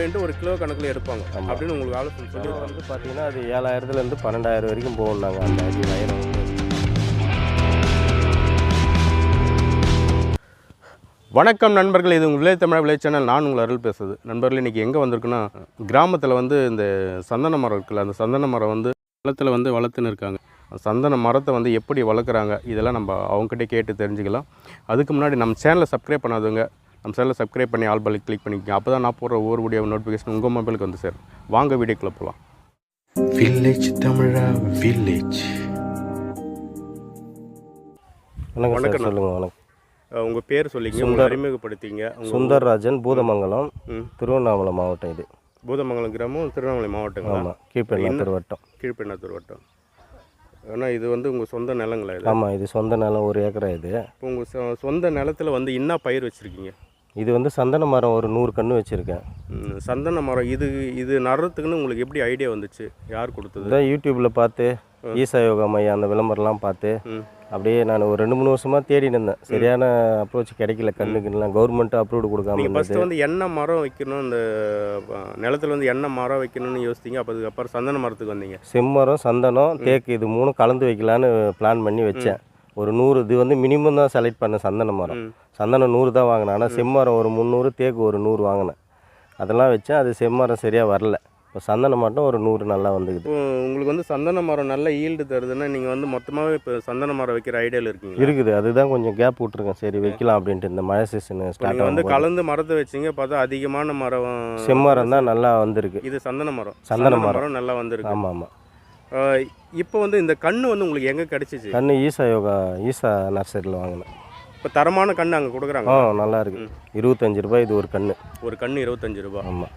அப்படின்ட்டு ஒரு கிலோ கணக்கில் எடுப்பாங்க. அப்படின்னு உங்களுக்கு ஆலோசனை சொல்லி வந்து பார்த்தீங்கன்னா அது ஏழாயிரத்துலேருந்து பன்னெண்டாயிரம் வரைக்கும் போகும் நாங்கள் அந்த அடி வயரை வணக்கம் நண்பர்கள் இது உங்கள் விலை தமிழ் விலை சேனல். நான் உங்கள் அருள் பேசுறது. நண்பர்கள் இன்றைக்கி எங்கே வந்திருக்குன்னா கிராமத்தில் வந்து இந்த சந்தன மரம் இருக்குல்ல அந்த சந்தன மரம் வந்து நிலத்தில் வந்து வளர்த்துன்னு இருக்காங்க. சந்தன மரத்தை வந்து எப்படி வளர்க்குறாங்க இதெல்லாம் நம்ம அவங்ககிட்ட கேட்டு தெரிஞ்சுக்கலாம். அதுக்கு முன்னாடி நம்ம சேனலை சப்ஸ்கிரைப் பண்ணாதவங்க நம்ம சேனலை சப்ஸ்கிரைப் பண்ணி ஆல் பல்லி கிளிக் பண்ணிக்கோங்க. அப்போ தான் நான் போடுற ஒவ்வொரு வீடியோ நோட்டிஃபிகேஷன் உங்கள் மொபைலுக்கு வந்து சேரும். வாங்க வீடியோக்குள்ளே போகலாம் வில்லேஜ் தமிழா வில்லேஜ் வணக்கம் வணக்கம் சார் சொல்லுங்கள் வணக்கம். உங்கள் பேர் சொல்லிங்க உங்களை. அறிமுகப்படுத்திங்க சுந்தர்ராஜன் பூதமங்கலம் ம். திருவண்ணாமலை மாவட்டம் இது. பூதமங்கலம் கிராமம் திருவண்ணாமலை மாவட்டங்களா? ஆமாம் கீழ்பெண்ணாத்தூர் வட்டம் கீழ்பெண்ணாத்தூர் வட்டம் ஆனால் இது வந்து உங்கள் சொந்த நிலங்களா இது? ஆமாம் இது சொந்த நிலம் ஒரு ஏக்கரா இது. இப்போ உங்கள் சொந்த நிலத்துல வந்து என்ன பயிர் வச்சுருக்கீங்க? இது வந்து சந்தன மரம் ஒரு நூறு கன்று வச்சுருக்கேன். சந்தன மரம். இது இது நடுறதுக்குன்னு உங்களுக்கு எப்படி ஐடியா வந்துச்சு? யார் கொடுத்தது? இதான் யூடியூப்பில் பார்த்து ஈசா யோகா மையம் அந்த விளம்பரம்லாம் பார்த்து. அப்படியே நான் ஒரு ரெண்டு மூணு வருஷமாக தேடிட்டு இருந்தேன். சரியான அப்ரோச் கிடைக்கல கண்ணுக்குலாம் கவர்மெண்ட் அப்ரூவ்டு கொடுக்காம ஃபஸ்ட்டு வந்து என்ன மரம் வைக்கணும் இந்த அஹ், நிலத்துல வந்து என்ன மரம் வைக்கணும்னு யோசித்தீங்க அப்போ அதுக்கப்புறம் சந்தன மரத்துக்கு வந்தீங்க. செம்மரம் சந்தனம் தேக்கு இது மூணும் கலந்து வைக்கலான்னு பிளான் பண்ணி வச்சேன். ஒரு நூறு இது வந்து மினிமம் தான் செலக்ட் பண்ணேன் சந்தன மரம். சந்தனம் நூறு தான் வாங்கினேன். ஆனால் செம்மரம் ஒரு முந்நூறு தேக்கு ஒரு நூறு வாங்கினேன். அதெல்லாம் வச்சேன் அது செம்மரம் சரியாக வரல. இப்போ சந்தனம் மட்டும் ஒரு நூறு நல்லா வந்துக்குது. உங்களுக்கு வந்து சந்தன மரம் நல்ல ஈல்டு தருதுன்னா நீங்கள் வந்து மொத்தமாகவே இப்போ சந்தன மரம் வைக்கிற ஐடியாவில் இருக்கீங்க இருக்குது. அதுதான் கொஞ்சம் கேப் விட்ருக்கேன் சரி வைக்கலாம் அப்படின்ட்டு. இந்த மழை சீசன் ஸ்டார்ட் வந்து கலந்து மரத்தை வச்சீங்க பார்த்தா அதிகமான மரம் செம்மரம் தான் நல்லா வந்திருக்கு. இது சந்தன மரம். சந்தன மரம். மரம் நல்லா வந்திருக்கு. ஆமாம் ஆமாம். இப்போ வந்து இந்த கண்ணு வந்து உங்களுக்கு எங்கே கிடைச்சிச்சு? கன்று ஈசா யோகா ஈசா நர்சரியில் வாங்கினேன். இப்போ தரமான கண்ணு அங்கே கொடுக்குறாங்க ஆ நல்லா இருக்கு. இருபத்தஞ்சு ரூபாய் இது ஒரு கன்று ஒரு கண்ணு இருபத்தஞ்சு ரூபா. ஆமாம்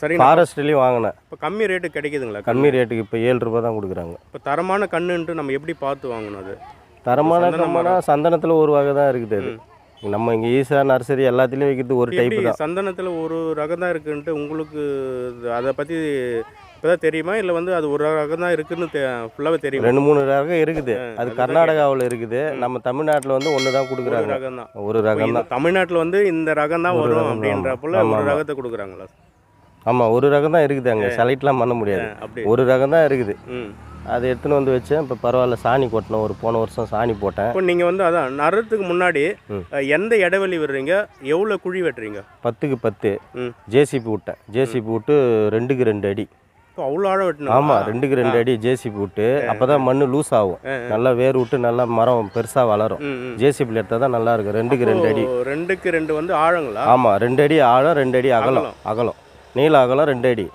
சரி ஃபாரஸ்ட்லேயும் வாங்கினேன். இப்போ கம்மி ரேட்டு கிடைக்குதுங்களா கம்மி ரேட்டுக்கு இப்போ ஏழு ரூபாய் தான் கொடுக்குறாங்க. இப்போ தரமான கண்ணுன்ட்டு நம்ம எப்படி பார்த்து வாங்கணும் அது? தரமான கம்மனா சந்தனத்தில் ஒரு வகை தான் இருக்குது அது. நம்ம இங்கே ஈசா நர்சரி எல்லாத்துலேயும் வைக்கிறது ஒரு டைப்பு எப்படி தான். சந்தனத்தில் ஒரு ரகம் தான் இருக்குன்ட்டு உங்களுக்கு அதை பற்றி இப்போதான் தெரியுமா? இல்லை வந்து அது ஒரு ரகம் தான் இருக்குன்னு ஃபுல்லாகவே தெரியுமா? ரெண்டு மூணு ரகம் இருக்குது. அது கர்நாடகாவில் இருக்குது. நம்ம தமிழ்நாட்டில் வந்து ஒன்று தான் கொடுக்குறாங்க. ரகம் தான். ஒரு ரகம் தான். தமிழ்நாட்டில் வந்து இந்த ரகம் தான் வரும் அப்படின்றப்போல ஒரு. ரகத்தை கொடுக்குறாங்களா? ஆமாம் ஒரு ரகம் தான் இருக்குது அங்கே. செலக்ட்லாம் பண்ண முடியாது. ஒரு ரகம் தான் இருக்குது. அதை எடுத்துன்னு வந்து வச்சேன் இப்போ பரவாயில்ல சாணி கொட்டினேன் ஒரு போன வருஷம் சாணி போட்டேன். இப்போ நீங்கள் வந்து அதான் நடுறதுக்கு முன்னாடி எந்த இடைவெளி விடுறீங்க? எவ்வளோ குழி வெட்டுறீங்க? பத்துக்கு பத்து. ஜேசிபி விட்டேன். ஜேசிபி விட்டு ரெண்டுக்கு ரெண்டு அடி. இப்போ அவ்வளோ ஆழம் வெட்டணும். ஆமாம் ரெண்டுக்கு ரெண்டு அடி ஜேசிபி விட்டு அப்போ தான் மண் லூஸ் ஆகும். நல்லா வேர் விட்டு நல்லா மரம் பெருசாக வளரும். ஜேசிபியில் எடுத்தால் தான் நல்லா இருக்கும். ரெண்டுக்கு ரெண்டு அடி. ரெண்டுக்கு ரெண்டு வந்து ஆழங்களா? ஆமாம் ரெண்டு அடி ஆழம் ரெண்டு அடி அகலம். அகலம். நீள அகலம் ரெண்டு அடி.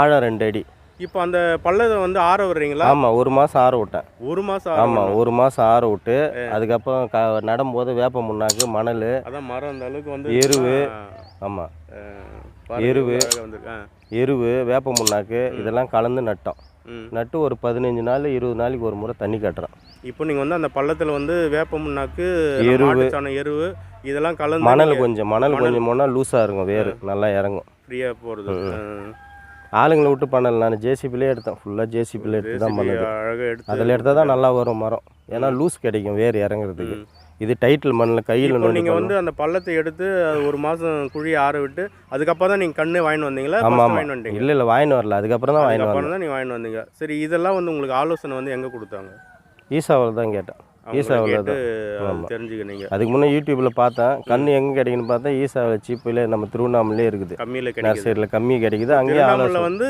ஆழம் ரெண்டு அடி. இப்போ அந்த பள்ளத்தை வந்து ஆற விடுறீங்களா? ஆமாம் ஒரு மாதம் ஆற விட்டேன். ஒரு மாதம் ஆமாம் ஒரு மாதம் ஆற விட்டு அதுக்கப்புறம் க நடும்போது வேப்ப முன்னாக்கு மணல். அதான் மரம் அந்த அளவுக்கு வந்து எருவு. ஆமாம் எருவு. எருவு வேப்ப முன்னாக்கு இதெல்லாம் கலந்து நட்டோம். நட்டு ஒரு பதினஞ்சு நாள் இருபது நாளைக்கு ஒரு முறை தண்ணி கட்டுறோம். இப்போ நீங்கள் வந்து அந்த பள்ளத்தில் வந்து வேப்ப முன்னாக்கு எருவு. எருவு இதெல்லாம் கலந்து மணல் கொஞ்சம் மணல் கொஞ்சம் போனால் லூஸாக இருக்கும் வேர் நல்லா இறங்கும். ஃப்ரீயாக போகிறது ஆளுங்களை விட்டு பண்ணல நான் ஜேசிபிலே எடுத்தேன். ஃபுல்லாக ஜேசிபியில் எடுத்து தான் பண்ணது. அதில் எடுத்தால் தான் நல்லா வரும் மரம். ஏன்னா லூஸ் கிடைக்கும் வேர் இறங்குறதுக்கு. இது டைட்டில் மண்ணில் கையில் நீங்கள். வந்து அந்த பள்ளத்தை எடுத்து ஒரு மாதம் குழி ஆற விட்டு அதுக்கப்புறம் தான் நீங்கள் கண்ணு வாங்கிட்டு வந்தீங்களா? ஆமாம் வாங்கிட்டு வந்தீங்க இல்லை இல்லை வாங்கின்னு வரல. அதுக்கப்புறம் தான் அதுக்கப்புறம் வந்தேன். தான் நீங்கள் வாங்கிட்டு வந்தீங்க. சரி இதெல்லாம் வந்து உங்களுக்கு ஆலோசனை வந்து எங்கே கொடுத்தாங்க? ஈசாவில் தான் கேட்டேன். ஈசாவில் தான் தெரிஞ்சுக்கினீங்க. அதுக்கு முன்னே யூடியூப்பில் பார்த்தேன். கண்ணு எங்கே கிடைக்குன்னு பார்த்தா ஈசாவில் சீப்பில் நம்ம திருவண்ணாமலையே இருக்குது. கம்மியில் நர்சரியில் கம்மி கிடைக்குது. அங்கேயே வந்து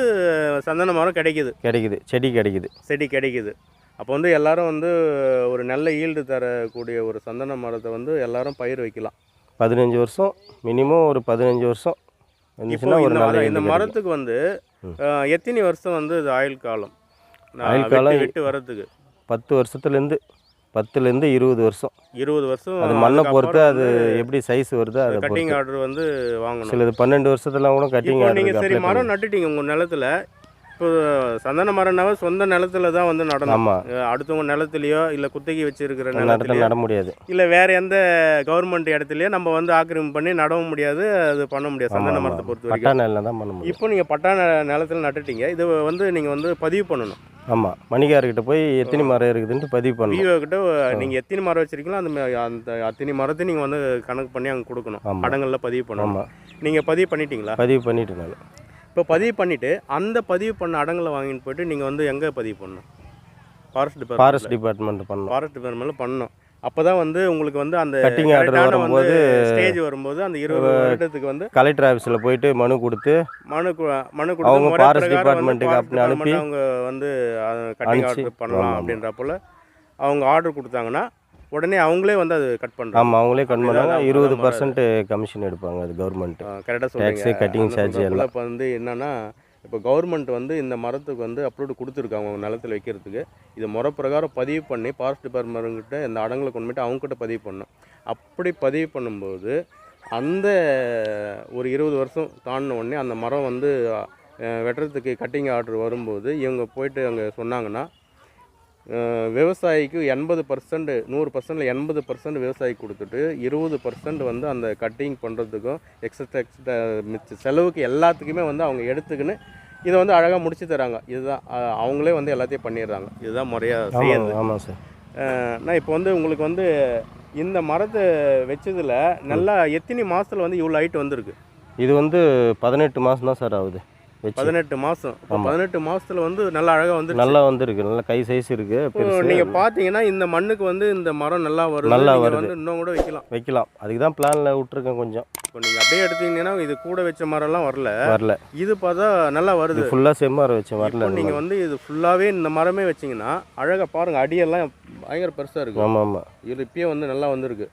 சந்தன மரம் கிடைக்குது. கிடைக்குது. செடி கிடைக்குது. செடி கிடைக்குது. அப்போ வந்து எல்லாரும் வந்து ஒரு நல்ல ஈல்டு தரக்கூடிய ஒரு சந்தன மரத்தை வந்து எல்லாரும் பயிர் வைக்கலாம். பதினஞ்சு வருஷம் மினிமம் ஒரு பதினஞ்சு வருஷம் இப்போ ஒரு இந்த. மரத்துக்கு வந்து எத்தனை வருஷம் வந்து இது ஆயுள் காலம்? ஆயுள் காலம் வெட்டி வரதுக்கு பத்து வருஷத்துலேருந்து பத்துலேருந்து இருபது வருஷம். இருபது வருஷம் அது மண்ணை பொறுத்து அது எப்படி சைஸ் வருதோ அதை கட்டிங் ஆர்டர் வந்து வாங்கணும். சிலது பன்னெண்டு வருஷத்துலாம் கூட கட்டிங் இப்போ நீங்க ஆடுறதுக்கு சரி மரம் நட்டுட்டீங்க உங்க நிலத்துல இப்போ சந்தன மரம்னாவே சொந்த நிலத்துல தான் வந்து நடணும் ஆமாம் அடுத்தவங்க நிலத்துலயோ இல்ல குத்தகை வச்சிருக்கிற நடத்த நிலத்துலயோ நட முடியாது. இல்ல வேற எந்த கவர்மெண்ட் இடத்துலயோ நம்ம வந்து ஆக்கிரமிப்பு பண்ணி நடவும் முடியாது அது பண்ண முடியாது சந்தன. மரத்தை பொறுத்த வரைக்கும். நெல்லில் தான் பண்ண முடியும். இப்போ நீங்க பட்டா நிலத்துல நட்டுட்டீங்க இது வந்து நீங்க வந்து பதிவு பண்ணணும். ஆமாம் மணிகார்கிட்ட போய் எத்தனை மரம் இருக்குதுன்ட்டு பதிவு பண்ணணும். விஓ கிட்ட நீங்க எத்தனை மரம் வச்சிருக்கீங்களோ அந்த அந்த அத்தனை மரத்தை நீங்க வந்து கணக்கு பண்ணி அங்க கொடுக்கணும். படங்கள்ல பதிவு பண்ணணும். ஆமாம் நீங்கள் பதிவு பண்ணிட்டீங்களா? பதிவு பண்ணிட்டு நான். இப்போ பதிவு பண்ணிவிட்டு அந்த பதிவு பண்ண அடங்கலை வாங்கிட்டு போயிட்டு நீங்கள் வந்து எங்கே பதிவு பண்ணணும்? ஃபாரஸ்ட் டிபார்ட்மெண்ட் ஃபாரஸ்ட் டிபார்ட்மெண்ட் பண்ணோம் ஃபாரஸ்ட் டிபார்ட்மெண்ட்டில் பண்ணணும். அப்போ தான் வந்து உங்களுக்கு வந்து அந்த correct ஆன வரும்போது ஸ்டேஜ் வரும்போது அந்த இருபது வருடத்துக்கு வந்து கலெக்டர் ஆஃபீஸில் போயிட்டு மனு கொடுத்து மனு மனு அவங்க கொடுத்து வந்து department-க்கு forest அப்படி அனுப்பி அவங்க வந்து கட்டிங் ஆர்டர் பண்ணலாம். அப்படின்றப்போல அவங்க ஆர்டர் கொடுத்தாங்கன்னா உடனே அவங்களே வந்து அது கட் பண்ணுறாங்க ஆமாம் அவங்களே அப்படிதான் பண்ணாங்க இருபது. பர்சன்ட் கமிஷன் எடுப்பாங்க அது கவர்மெண்ட் கரெக்டாக அந்த charge சொல்றப்போல எல்லாம். இப்போ வந்து என்னன்னா இப்போ கவர்மெண்ட் வந்து இந்த மரத்துக்கு வந்து அப்லோடு கொடுத்துருக்காங்க அவங்க நிலத்துல வைக்கிறதுக்கு. இது முறை பிரகாரம் பதிவு பண்ணி ஃபாரஸ்ட் டிபார்ட்மெண்ட்கிட்ட இந்த அடங்களை கொண்டு போயிட்டு அவங்ககிட்ட பதிவு பண்ணணும். அப்படி பதிவு பண்ணும்போது அந்த ஒரு இருபது வருஷம் தாண்டின உடனே அந்த மரம் வந்து வெட்டுறதுக்கு கட்டிங் ஆர்டர் வரும்போது இவங்க போயிட்டு அங்கே சொன்னாங்கன்னா விவசாயிக்கு எண்பது பர்சன்ட் நூறு பர்சன்டில் எண்பது பர்சன்ட் விவசாயிக்கு கொடுத்துட்டு இருபது பர்சன்ட் வந்து அந்த கட்டிங் பண்ணுறதுக்கும் எக்ஸட்ரா எக்ஸட்ரா மிச்ச செலவுக்கு எல்லாத்துக்குமே வந்து அவங்க எடுத்துக்கின்னு இதை வந்து அழகாக முடிச்சு தராங்க. இதுதான் அவங்களே வந்து எல்லாத்தையும் பண்ணிடுறாங்க. இதுதான் முறையாக செய்யுது ஆமாம் சார் நான் இப்போ வந்து உங்களுக்கு வந்து இந்த மரத்தை வச்சதுல நல்லா எத்தனை மாசத்துல வந்து இவ்வளோ ஹைட் வந்திருக்கு? இது வந்து பதினெட்டு மாதம் தான் சார் ஆகுது. பதினெட்டு மாதம். பதினெட்டு மாசத்துல வந்து நல்லா அழகாக வந்து நல்லா வந்துருக்கு. நல்லா கை சைஸ் இருக்கு பெருசு. நீங்க பாத்தீங்கன்னா இந்த மண்ணுக்கு வந்து இந்த மரம் நல்லா வருது. நல்லா வருது. வந்து இன்னும் கூட வைக்கலாம். வைக்கலாம். அதுக்கு தான் பிளானில் விட்டுருக்கேன் கொஞ்சம். இப்போ நீங்க அப்படியே எடுத்தீங்கன்னா இது கூட வச்ச மரம்லாம் வரல. வரல. இது பார்த்தா நல்லா வருது. ஃபுல்லாக செம்மாரம் வச்சேன் வரல இப்போ நீங்க வந்து இது ஃபுல்லாவே இந்த மரமே வச்சீங்கன்னா அழகா பாருங்க அடியெல்லாம் பயங்கர பெருசா இருக்கு. ஆமாம் ஆமாம் இது இப்பயே வந்து நல்லா வந்திருக்கு.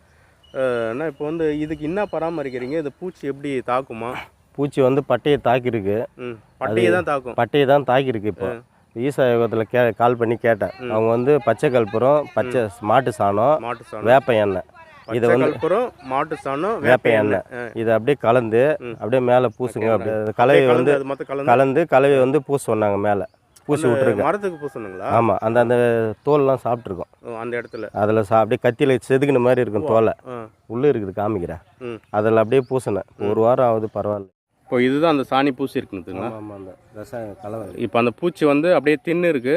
அண்ணா இப்போ வந்து இதுக்கு என்ன பராமரிக்கிறீங்க? இது பூச்சி எப்படி தாக்குமா? பூச்சி வந்து பட்டையை தாக்கியிருக்கு. பட்டையை தான் தாக்கும். பட்டையை தான் தாக்கியிருக்கு இப்போ. ஈசா யோகத்தில் கே கால் பண்ணி கேட்டேன். அவங்க வந்து பச்சை கற்பூரம் பச்சை மாட்டு சாணம் வேப்ப எண்ணெய். இதை வந்து மாட்டு சாணம் வேப்ப எண்ணெய். இதை அப்படியே கலந்து. அப்படியே மேலே பூசுங்க. அப்படியே கலவை வந்து கலந்து கலவையை வந்து பூச சொன்னாங்க மேலே. பூசி விட்ருக்கேன் மரத்துக்கு பூசணுங்களா ஆமாம் அந்த அந்த தோல்லாம் சாப்பிட்ருக்கோம் அந்த இடத்துல. அதில் சா அப்படியே கத்தியில் செதுக்கின மாதிரி இருக்கும் தோலை. உள்ளே இருக்குது காமிக்கிறேன். அதில் அப்படியே பூசினேன். ஒரு வாரம் ஆகுது பரவாயில்ல. இப்போ இதுதான் அந்த சாணி பூசி இருக்குதுங்களா ஆமாம் ஆமாம் அந்த ரசாயன கலவை. இப்போ அந்த பூச்சி வந்து அப்படியே தின்னு இருக்கு.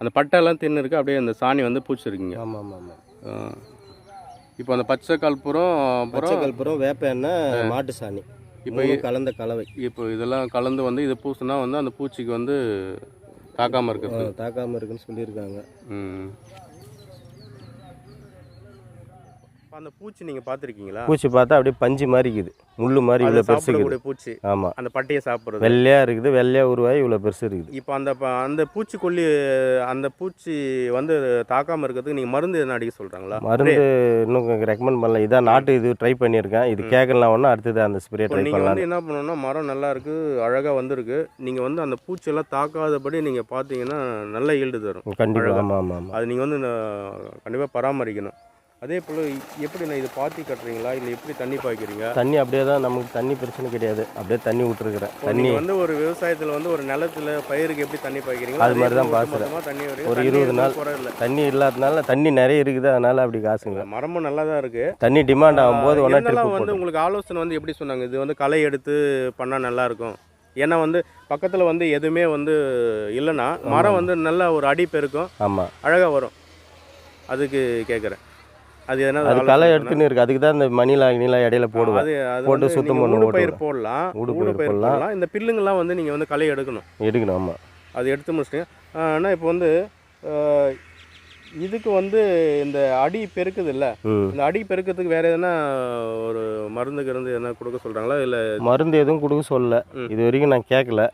அந்த பட்டையெல்லாம் தின்னு இருக்கு. அப்படியே அந்த சாணி வந்து பூச்சி இருக்குங்க ஆமாம் ஆமாம். இப்போ அந்த பச்சை கற்பூரம் பச்சை கற்பூரம் வேப்ப எண்ணெய் மாட்டு சாணி. இப்போ கலந்த கலவை. இப்போ இதெல்லாம் கலந்து வந்து இது பூசுனா வந்து அந்த பூச்சிக்கு வந்து தாக்காம இருக்கிறது. தாக்காமல் இருக்குன்னு சொல்லியிருக்காங்க. ம் இப்போ அந்த பூச்சி நீங்கள் பார்த்துருக்கீங்களா? பூச்சி பார்த்தா அப்படியே பஞ்சு மாதிரி இருக்குது முள்ளு மாதிரி இவ்வளோ பெருசு இருக்குது. பூச்சி. ஆமாம் அந்த பட்டையை சாப்பிட்றது. வெள்ளையாக இருக்குது வெள்ளையாக உருவாகி இவ்வளோ பெருசு இருக்குது. இப்போ அந்த அந்த பூச்சிக்கொல்லி அந்த பூச்சி வந்து தாக்காம இருக்கிறதுக்கு நீங்கள் மருந்து எதுனா அடிக்க சொல்கிறாங்களா மருந்து இன்னும் ரெக்கமெண்ட் பண்ணல. இதான் நாட்டு இது ட்ரை பண்ணியிருக்கேன். இது கேட்கலாம் ஒன்று அடுத்தது அந்த ஸ்ப்ரே ட்ரை நீங்கள் வந்து என்ன பண்ணணும்னா மரம் நல்லா இருக்கு அழகாக வந்திருக்கு. நீங்கள் வந்து அந்த பூச்சியெல்லாம் தாக்காதபடி நீங்கள் பார்த்தீங்கன்னா நல்ல ஈல்டு தரும். கண்டிப்பாக ஆமாம் ஆமாம் அது நீங்கள் வந்து கண்டிப்பாக பராமரிக்கணும். அதே போல் எப்படி நான் இது பாத்தி கட்டுறீங்களா? இல்லை எப்படி தண்ணி பாய்க்கிறீங்க? தண்ணி அப்படியே தான் நமக்கு தண்ணி பிரச்சனை கிடையாது. அப்படியே தண்ணி விட்டுருக்குறேன். தண்ணி வந்து ஒரு விவசாயத்தில் வந்து ஒரு நிலத்துல பயிருக்கு எப்படி தண்ணி பாய்க்கிறீங்களோ அது மாதிரி தான் பாய்ச்சுறேன். தண்ணி ஒரு இருபது நாள். இல்லை. தண்ணி இல்லாதனால தண்ணி நிறைய இருக்குது. அதனால அப்படி காசுங்க. மரமும் நல்லா தான் இருக்கு. தண்ணி டிமாண்ட் இருந்தாலும் ட்ரிப் வந்து உங்களுக்கு ஆலோசனை வந்து எப்படி சொன்னாங்க? இது வந்து களை எடுத்து பண்ணால் நல்லா இருக்கும். ஏன்னா வந்து பக்கத்தில் வந்து எதுவுமே வந்து இல்லைன்னா மரம் வந்து நல்ல ஒரு அடி பெருக்கும். ஆமாம் அழகாக வரும். அதுக்கு கேட்குறேன் அது என்ன அது களை எடுத்துன்னு இருக்கு. அதுக்கு தான் இந்த மணிலா நீலா இடையில போடுவேன். அது போட்டு சுத்தம் நீங்க பண்ணி ஊடு ஓட்டுவேன். பயிர் போடலாம். ஊடு பயிர் போடலாம். இந்த பில்லுங்கெல்லாம் வந்து நீங்கள் வந்து களை எடுக்கணும். எடுக்கணும் ஆமாம் அது எடுத்து முடிச்சிட்டீங்க. ஆனால் இப்போ வந்து இதுக்கு வந்து இந்த அடி பெருக்குது இல்லை இந்த அடி பெருக்கிறதுக்கு வேற எதனா ஒரு மருந்து கிருந்து எதனா கொடுக்க சொல்கிறாங்களா இல்லை மருந்து எதுவும் கொடுக்க சொல்லல. இது வரைக்கும் நான் கேட்கல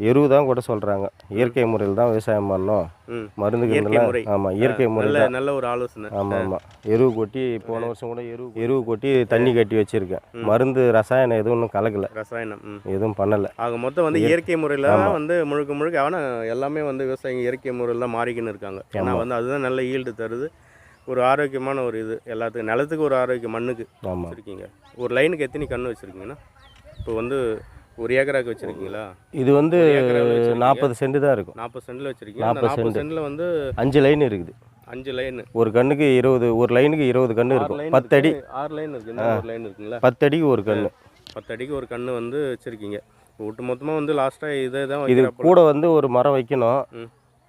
எருவு தான் கூட சொல்கிறாங்க இயற்கை முறையில் தான் விவசாயம் பண்ணணும். மருந்து முறை. ஆமாம் இயற்கை முறை நல்ல ஒரு ஆலோசனை. ஆமாம் ஆமாம் எருவு கொட்டி போன வருஷம் கூட எருவு எருவு கொட்டி தண்ணி கட்டி வச்சுருக்கேன். மருந்து ரசாயனம் எதுவும் இன்னும் கலக்கல. ரசாயனம் எதுவும் பண்ணலை. ஆக மொத்தம் வந்து இயற்- இயற்கை முறையில் தான். வந்து முழுக்க முழுக்க ஆனால் எல்லாமே வந்து விவசாயிங்க இயற்கை முறையில் தான் மாறிக்கின்னு இருக்காங்க. ஏன்னா. வந்து அதுதான் நல்ல ஈல்டு தருது. ஒரு ஆரோக்கியமான ஒரு இது. எல்லாத்துக்கும் நிலத்துக்கு ஒரு ஆரோக்கியம் மண்ணுக்கு ஆமாம் வச்சுருக்கீங்க. ஒரு லைனுக்கு எத்தனை கன்று வச்சுருக்கீங்கன்னா? இப்போ வந்து ஒரு ஏக்கராக்கு வச்சுருக்கீங்களா? இது வந்து. நாற்பது சென்ட் தான் இருக்கும். நாற்பது சென்டில் வச்சுருக்கீங்க. அந்த 40 நாற்பது சென்ட். சென்டில் வந்து அஞ்சு லைன் இருக்குது. அஞ்சு லைன் ஒரு கண்ணுக்கு இருபது ஒரு லைனுக்கு இருபது கன்று இருக்கும். பத்து அடி. ஆறு லைன் இருக்கு. ஒரு லைன் இருக்குங்களா? பத்து அடிக்கு ஒரு கன்று பத்து அடிக்கு ஒரு கன்று வந்து வச்சுருக்கீங்க. ஒட்டு மொத்தமாக வந்து லாஸ்ட்டாக இதை தான் இது கூட வந்து ஒரு மரம் வைக்கணும்.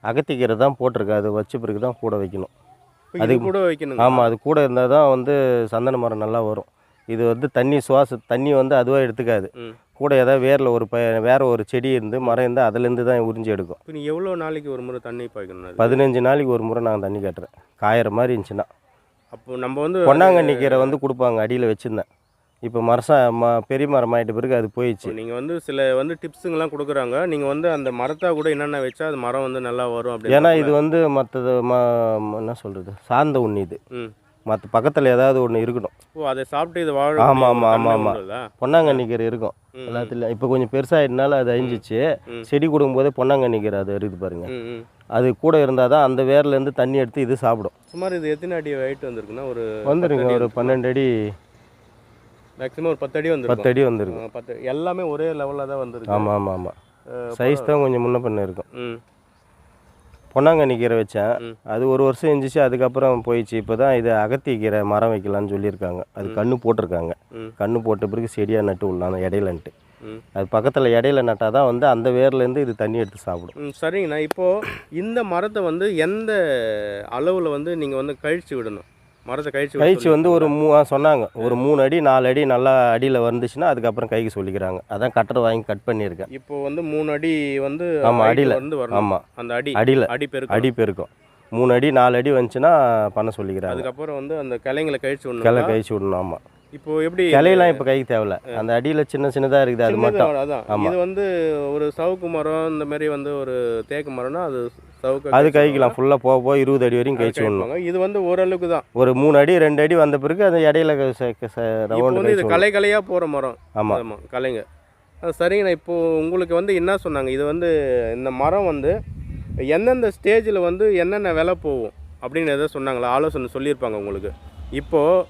அகத்திக்கீரை தான் போட்டிருக்கு அது வச்ச பிறகு தான் கூட வைக்கணும். அது- கூட வைக்கணும் ஆமாம் அது கூட இருந்தால் தான் வந்து சந்தன மரம் நல்லா வரும். இது வந்து தண்ணி சுவாச தண்ணி வந்து அதுவாக எடுத்துக்காது. கூட ஏதாவது வேரில் ஒரு ப வேற ஒரு செடி இருந்து மரம் இருந்து அதுலேருந்து தான் உறிஞ்சி எடுக்கும். இப்போ நீ எவ்வளோ நாளைக்கு ஒரு முறை தண்ணி பாய்க்கணும்? பதினஞ்சு நாளைக்கு ஒரு முறை நாங்கள் தண்ணி கட்டுறேன். காயிற மாதிரி இருந்துச்சுன்னா. அப்போ நம்ம வந்து பொன்னாங்கண்ணி கீரை வந்து கொடுப்பாங்க அடியில் வச்சுருந்தேன். இப்போ மரசா ம பெரிய மரம் ஆயிட்ட பிறகு அது போயிடுச்சு. நீங்கள் வந்து சில வந்து டிப்ஸுங்கெல்லாம் கொடுக்குறாங்க. நீங்கள் வந்து அந்த மரத்தா கூட என்னென்ன வச்சா அது மரம் வந்து நல்லா வரும் ஏன்னா அப்படின்னு இது வந்து மற்றது ம என்ன சொல்கிறது சார்ந்த உண்ணி இது. மற்ற பக்கத்தில் ஏதாவது ஒன்று இருக்கணும். ஓ அதை சாப்பிட்டு இது வாழ ஆமா, ஆமா, ஆமா, ஆமா. ஆமாம் பொன்னாங்கண்ணி கீரை இருக்கும் எல்லாத்துலையும் இப்போ கொஞ்சம் பெருசாகிட்டனால அது அழிஞ்சிச்சு. செடி கொடுக்கும்போதே பொன்னாங்கண்ணி கீரை அது இருக்குது பாருங்க. அது கூட இருந்தால் தான் அந்த வேர்லேருந்து தண்ணி எடுத்து இது சாப்பிடும். சுமார் இது எத்தனை அடி ஹைட் வந்திருக்குன்னா? ஒரு வந்துருங்க ஒரு? பன்னெண்டு அடி. மேக்ஸிமம் ஒரு பத்து அடி பத்து வந்துருக்கும் அடி வந்துருக்கு ஆ, பத்து எல்லாமே ஒரே லெவலில் தான் வந்திருக்கு. ஆமாம் ஆமாம் ஆமாம் சைஸ் தான் கொஞ்சம் முன்ன பண்ண இருக்கும். பொன்னாங்கண்ணி கீரை வச்சேன். அது ஒரு வருஷம் இருந்துச்சு அதுக்கப்புறம் போயிடுச்சு. இப்போ தான் இது அகத்தி கீரை மரம் வைக்கலாம்னு சொல்லியிருக்காங்க. அது கன்று போட்டிருக்காங்க. கன்று போட்ட பிறகு செடியாக நட்டு விடலாம் இடையிலன்ட்டு. அது பக்கத்தில் இடையில நட்டால் தான் வந்து அந்த வேர்லேருந்து இது தண்ணி எடுத்து சாப்பிடும். சரிங்கண்ணா. இப்போது இந்த மரத்தை வந்து எந்த அளவில் வந்து நீங்கள் வந்து கழிச்சு விடணும்? மரத்தை கழிச்சு கழிச்சு வந்து ஒரு? மூ சொன்னாங்க. ஒரு மூணு அடி நாலு அடி நல்லா அடியில் வந்துச்சுன்னா அதுக்கப்புறம் கைக்கு சொல்லிக்கிறாங்க. அதான் கட்டர் வாங்கி கட் பண்ணியிருக்கேன். இப்போ வந்து மூணு அடி வந்து ஆமா, height அடியில. வந்து ஆமாம் அந்த அடி அடியில். அடி பெருக்கு அடி பெருக்கும். மூணு அடி நாலு அடி வந்துச்சுன்னா பண்ண சொல்லிக்கிறாங்க. அதுக்கப்புறம் வந்து அந்த கிளைங்களை கழிச்சு கிளை விடணும் கழிச்சு விடணும் ஆமாம் இப்போ எப்படி கிளையெல்லாம் இப்போ கைக்கு தேவையில்ல. அந்த அடியில் சின்ன சின்னதாக இருக்குது அது மட்டும். அதான். இது வந்து ஒரு சவுக்கு மரம் இந்த மாதிரி வந்து ஒரு தேக்கு மரம்னா அது சவுக்கு அது கைக்கலாம். ஃபுல்லாக போக போக இருபது அடி வரைக்கும் கழிச்சு விடணும். இது வந்து ஓரளவுக்கு தான். ஒரு மூணு அடி ரெண்டு அடி வந்த பிறகு அந்த இடையில ரவுண்டு வந்து இது கலை கலையாக போகிற மரம். ஆமாம் ஆமாம் கலைங்க சரிங்கண்ணா. இப்போ உங்களுக்கு வந்து என்ன சொன்னாங்க? இது வந்து இந்த மரம் வந்து எந்தெந்த ஸ்டேஜில் வந்து என்னென்ன விலை போகும்? அப்படின்னு எதாவது சொன்னாங்களா? ஆலோசனை சொல்லியிருப்பாங்க உங்களுக்கு. இப்போது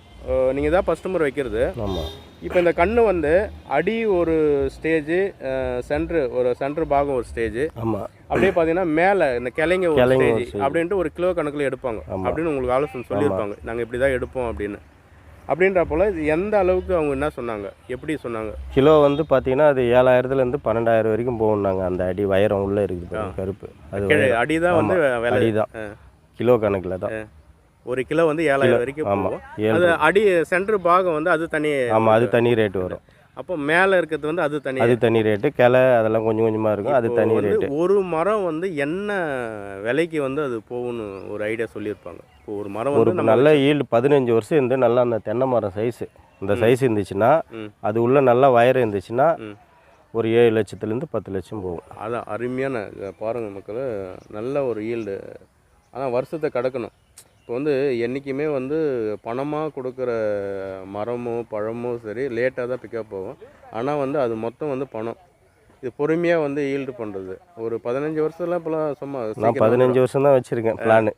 நீங்கள் தான் ஃபஸ்ட் முறை வைக்கிறது. ஆமாம் இப்போ இந்த கண்ணு வந்து அடி ஒரு ஸ்டேஜு சென்ட்ரு ஒரு சென்ட்ரு பாகம் ஒரு ஸ்டேஜ் ஆமாம் அப்படியே பார்த்தீங்கன்னா மேலே இந்த கிளைங்க ஒரு ஸ்டேஜ். அப்படின்ட்டு ஒரு கிலோ கணக்கில் எடுப்பாங்க. அப்படின்னு உங்களுக்கு ஆலோசனை சொல்லியிருப்பாங்க. நாங்கள் இப்படி தான் எடுப்போம் அப்படின்னு. அப்படின்ற போல் இது எந்த அளவுக்கு அவங்க என்ன சொன்னாங்க? எப்படி சொன்னாங்க? கிலோ வந்து பார்த்தீங்கன்னா அது ஏழாயிரத்துலேருந்து பன்னெண்டாயிரம் வரைக்கும் போகும்னாங்க. அந்த அடி வயரம் உள்ளே இருக்குது கருப்பு. அது. அடி தான் வந்து விலை. அடிதான். கிலோ கணக்கில் தான். ஒரு கிலோ வந்து ஏழாயிரம் வரைக்கும் ஆமாம் அது அடி சென்டர் பாகம் வந்து அது தனி ஆமாம் அது தனி ரேட்டு வரும். அப்போ மேலே இருக்கிறது வந்து அது தனி அது தனி ரேட்டு கிளை அதெல்லாம் கொஞ்சம் கொஞ்சமாக இருக்கும். அது தனி ரேட்டு ஒரு மரம் வந்து என்ன விலைக்கு வந்து அது போகும்னு ஒரு ஐடியா சொல்லியிருப்பாங்க. இப்போ ஒரு மரம் ஒரு நல்ல ஈல்டு பதினஞ்சு வருஷம் இருந்து நல்லா அந்த தென்னை மரம் சைஸு இந்த சைஸ் இருந்துச்சுன்னா. அது உள்ள நல்லா வயர் இருந்துச்சுன்னா. ஒரு ஏழு லட்சத்துலேருந்து பத்து லட்சம் போகும். அதான் அருமையான இத பாருங்க மக்கள். நல்ல ஒரு ஈல்டு ஆனால் வருஷத்தை கடக்கணும். இப்போ வந்து என்றைக்குமே வந்து பணமாக கொடுக்குற மரமோ பழமோ சரி லேட்டாக தான் பிக்கப் போகும் ஆனால் வந்து அது மொத்தம் வந்து பணம். இது பொறுமையாக வந்து ஈல்டு பண்ணுறது ஒரு பதினஞ்சு வருஷம்லாம் இப்போலாம் சும்மா நான் பதினஞ்சு வருஷம் தான் வச்சுருக்கேன் பிளான்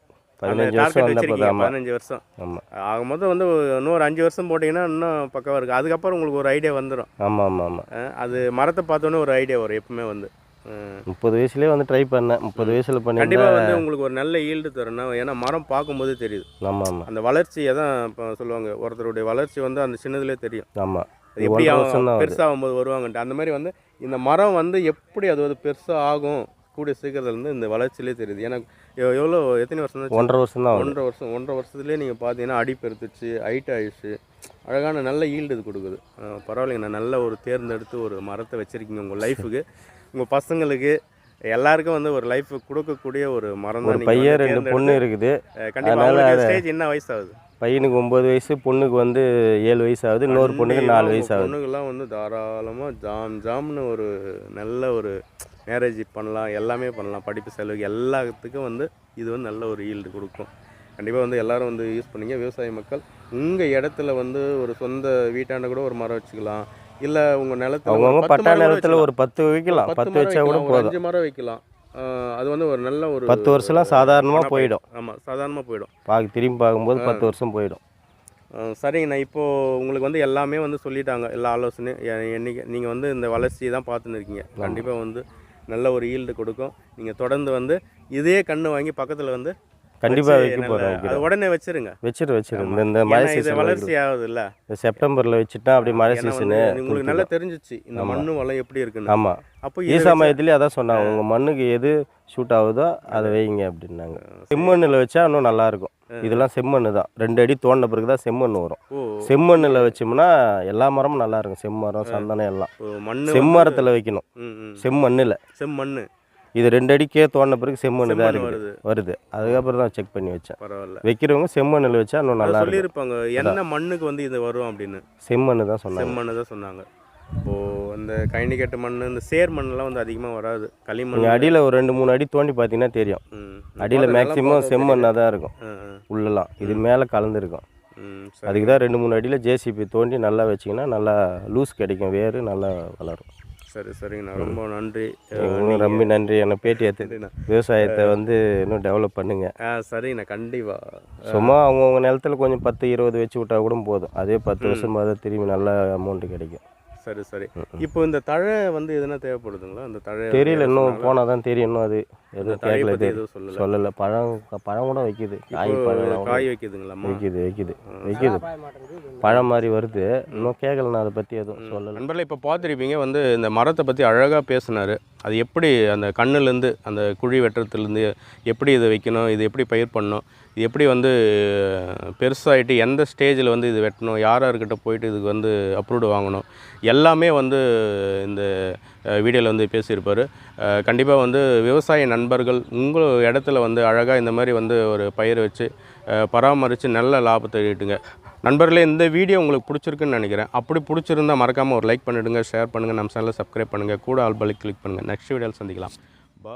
பதினஞ்சு வருஷம் பதினஞ்சு வருஷம். ஆமாம் ஆக மொத்தம் வந்து இன்னொரு அஞ்சு வருஷம் போட்டிங்கன்னா இன்னும் பக்கவாக இருக்குது அதுக்கப்புறம் உங்களுக்கு ஒரு ஐடியா வந்துடும் ஆமாம் ஆமாம் ஆமாம் அது மரத்தை பார்த்தோன்னே ஒரு ஐடியா வரும் எப்பவுமே வந்து. முப்பது வயசுலேயே வந்து ட்ரை பண்ணேன். முப்பது வயசில் பண்ணியிருந்தா கண்டிப்பாக வந்து உங்களுக்கு ஒரு நல்ல ஈல்டு தரணும் ஏன்னா மரம் பார்க்கும்போதே தெரியுது. ஆமாம் ஆமாம் அந்த வளர்ச்சியை தான் இப்போ சொல்லுவாங்க. ஒருத்தருடைய வளர்ச்சி வந்து அந்த சின்னதுலேயே தெரியும். ஆமாம் அது எப்படி ஆகுது பெருசாகும்போது வருவாங்கன்ட்டு. அந்த மாதிரி வந்து இந்த மரம் வந்து எப்படி அது வந்து பெருசாக ஆகும் கூடிய சீக்கிரத்துல இருந்து இந்த வளர்ச்சியிலே தெரியுது. ஏன்னா எவ்- எவ்வளோ எத்தனை வருஷம் தான் ஒன்றரை வருஷம் தான் ஒன்றரை வருஷம். ஒன்றரை வருஷத்துலேயே நீங்கள் பார்த்தீங்கன்னா அடி பெருத்துச்சு ஹைட் ஆயிடுச்சு. அழகான நல்ல ஈல்டு இது கொடுக்குது. பரவாயில்லைங்கண்ணா நல்ல ஒரு தேர்ந்தெடுத்து ஒரு மரத்தை வச்சுருக்கீங்க உங்கள் லைஃபுக்கு உங்கள் பசங்களுக்கு எல்லாருக்கும் வந்து ஒரு லைஃப் கொடுக்கக்கூடிய ஒரு மரம் ஒரு பையன் ரெண்டு பொண்ணு இருக்குது. கண்டிப்பாக ஸ்டேஜ் என்ன வயசாகுது பையனுக்கு ஒம்பது வயசு பொண்ணுக்கு வந்து ஏழு வயசு ஆகுது இன்னொரு பொண்ணுக்கு நாலு வயசு ஆகுது. பொண்ணுங்கெல்லாம் வந்து தாராளமாக ஜாம் ஜாம்னு ஒரு நல்ல ஒரு மேரேஜ் பண்ணலாம் எல்லாமே பண்ணலாம். படிப்பு செலவுக்கு எல்லாத்துக்கும் வந்து இது வந்து நல்ல ஒரு ஈல்டு கொடுக்கும். கண்டிப்பாக வந்து எல்லாரும் வந்து யூஸ் பண்ணீங்க. விவசாய மக்கள் உங்கள் இடத்துல வந்து ஒரு சொந்த வீட்டாண்ட கூட ஒரு மரம் வச்சுக்கலாம். இல்லை உங்கள் நிலத்துல பத்து பட்டா நிலத்துல. ஒரு பத்து வைக்கலாம். பத்து வச்சா கூட போதும். அஞ்சு மரம் வைக்கலாம். அது வந்து ஒரு நல்ல ஒரு பத்து வருஷம்லாம் சாதாரணமாக போயிடும். ஆமாம் சாதாரணமாக போயிடும். பார்க்க திரும்பி பார்க்கும்போது பத்து வருஷம் போயிடும். சரிங்கண்ணா. இப்போது உங்களுக்கு வந்து எல்லாமே வந்து சொல்லிட்டாங்க. எல்லா ஆலோசனையும் எ- என்னைக்கு நீங்கள் வந்து இந்த வளர்ச்சியை தான் பார்த்துன்னு இருக்கீங்க. கண்டிப்பாக வந்து நல்ல ஒரு ஈல்டு கொடுக்கும். நீங்கள் தொடர்ந்து வந்து இதே கன்று வாங்கி பக்கத்தில் வந்து கண்டிப்பாக வைக்க அது உடனே வச்சிருங்க. வச்சிரு வச்சிரு. ஆமா. இந்த மழை சீசன் வளர்ச்சி ஆகுது இல்ல செப்டம்பரில் வச்சுட்டா அப்படி மழை சீசனு உங்களுக்கு நல்லா தெரிஞ்சிச்சு. இந்த. மண்ணு வளம் எப்படி இருக்குன்னு. ஆமாம் அப்போ இதை ஈசா மையத்துலேயே அதான் சொன்னாங்க உங்கள் மண்ணுக்கு எது ஷூட் ஆகுதோ அதை வைங்க அப்படின்னாங்க. செம்மண்ணில் வச்சா இன்னும் நல்லாயிருக்கும் இதெல்லாம் செம்மண் தான். ரெண்டு அடி தோண்டின பிறகு தான் செம்மண் வரும். செம்மண்ணில் வச்சோம்னா எல்லா மரமும் நல்லா இருக்கும். செம்மரம் சந்தனம் எல்லாம். செம்மரத்தில் வைக்கணும். செம்மண்ணில். செம்மண்ணு. இது ரெண்டு அடிக்கே தோண்டின பிறகு செம்மண் செம்மண் இருக்குது. வருது. அதுக்கப்புறம் தான் செக் பண்ணி வச்சேன். பரவாயில்ல. வைக்கிறவங்க செம்மண்ணில் வச்சா இன்னும் நல்லா சொல்லியிருப்பாங்க என்ன மண்ணுக்கு வந்து இது வரும்? அப்படின்னு. செம்மண் தான் சொன்னாங்க. செம்மண்ணு தான் சொன்னாங்க. இப்போ அந்த கைனிக்கட்டு மண் இந்த சேர் மண்ணெல்லாம் வந்து அதிகமாக வராது. களிமண் அடியில் ஒரு ரெண்டு மூணு அடி தோண்டி பார்த்தீங்கன்னா தெரியும். அடியில் மேக்ஸிமம் செம்மண்ணாக தான் இருக்கும். உள்ளலாம். இது மேலே கலந்துருக்கும். அதுக்கு தான் ரெண்டு மூணு அடியில் ஜேசிபி தோண்டி நல்லா வச்சிங்கன்னா நல்லா லூஸ் கிடைக்கும். வேறு நல்லா வளரும். சரி சரிங்கண்ணா. ரொம்ப நன்றி. உங்களுக்கு ரொம்ப நன்றி என்னை பேட்டி எடுத்து சரிண்ணா விவசாயத்தை வந்து இன்னும் டெவலப் பண்ணுங்க. ஆ சரிங்கண்ணா. கண்டிப்பாக சும்மா அவங்கவுங்க நிலத்துல கொஞ்சம் பத்து இருபது வச்சு விட்டா கூட போதும். அதே பத்து வருஷம் பார்த்தா திரும்பி நல்ல அமௌண்ட் கிடைக்கும். சரி சரி. இப்போ இந்த தழை வந்து எதுனா தேவைப்படுதுங்களா? அந்த தழை தெரியல இன்னும் போனால் தான் தெரியும் இன்னும் அது. எதுவும் கேட்கல எதுவும் சொல்லலை. பழம் பழம் கூட வைக்குது. காய் பழம் காய் வைக்குதுங்களாம்மா? வைக்குது வைக்குது. வைக்குது. பழம் மாதிரி வருது. இன்னும் கேட்கல நான் அதை பற்றி எதுவும் சொல்லலை. நண்பர்களே இப்போ பார்த்துருப்பீங்க வந்து இந்த மரத்தை பற்றி அழகாக பேசினார். அது எப்படி அந்த கண்ணுலேருந்து அந்த குழி வெட்டுறதுலேருந்து எப்படி இதை வைக்கணும் இது எப்படி பயிர் பண்ணணும் இது எப்படி வந்து பெருசாகிட்டு எந்த ஸ்டேஜில் வந்து இது வெட்டணும் யார் யார்கிட்ட போயிட்டு இதுக்கு வந்து அப்ரூவ்டு வாங்கணும் எல்லாமே வந்து இந்த வீடியோவில் வந்து பேசியிருப்பார். கண்டிப்பாக வந்து விவசாய நண்பர்கள் உங்கள் இடத்துல வந்து அழகாக இந்த மாதிரி வந்து ஒரு பயிர் வச்சு பராமரித்து நல்ல லாபத்தை ஈட்டுங்க. நண்பர்களே இந்த வீடியோ உங்களுக்கு பிடிச்சிருக்குன்னு நினைக்கிறேன். அப்படி பிடிச்சிருந்தா மறக்காமல் ஒரு லைக் பண்ணிவிடுங்க ஷேர் பண்ணுங்கள் நம்ம சேனலில் சப்ஸ்கிரைப் பண்ணுங்கள் கூட ஆல் பலி கிளிக் பண்ணுங்கள் நெக்ஸ்ட் வீடியோவில் சந்திக்கலாம். பா